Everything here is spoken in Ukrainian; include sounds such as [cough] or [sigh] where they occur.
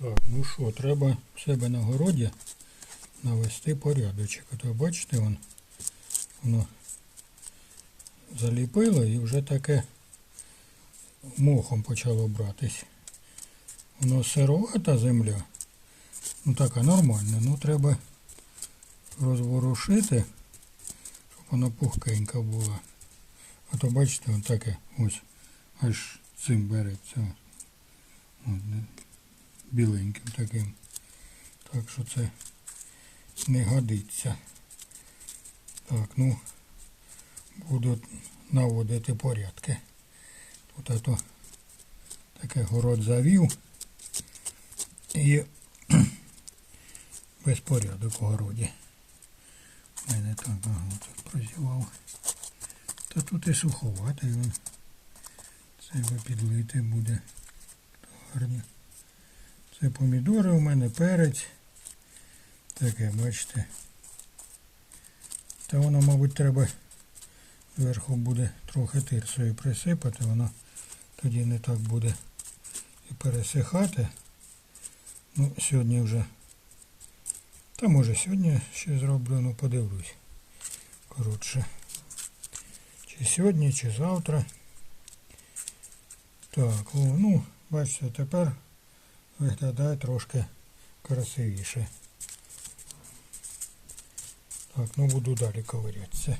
Так, ну що, треба в себе на городі навести порядочок. От ви бачите, вон, воно заліпило і вже таке мохом почало братись. Воно сировата земля. Ну така нормальна, ну треба розворушити, щоб вона пухкенька була. А то бачите, воно таке ось аж цим береться. Біленьким таким. Так що це не годиться. Так, ну буду наводити порядки. Тут а то таке город завів і [clears throat] безпорядок у городі. У мене так, ага, тут прозівав. Та тут і суховато, він це підлити буде. Гарні. Це помідори у мене, перець. Таке, бачите. Та воно, мабуть, треба зверху буде трохи тирсою присипати, воно тоді не так буде і пересихати. Ну, сьогодні вже. Та може сьогодні ще зроблю, ну подивлюсь. Коротше. Чи сьогодні, чи завтра. Так, о, ну, бачите, тепер виглядає трошки красивіше. Так, ну буду далі ковирятися.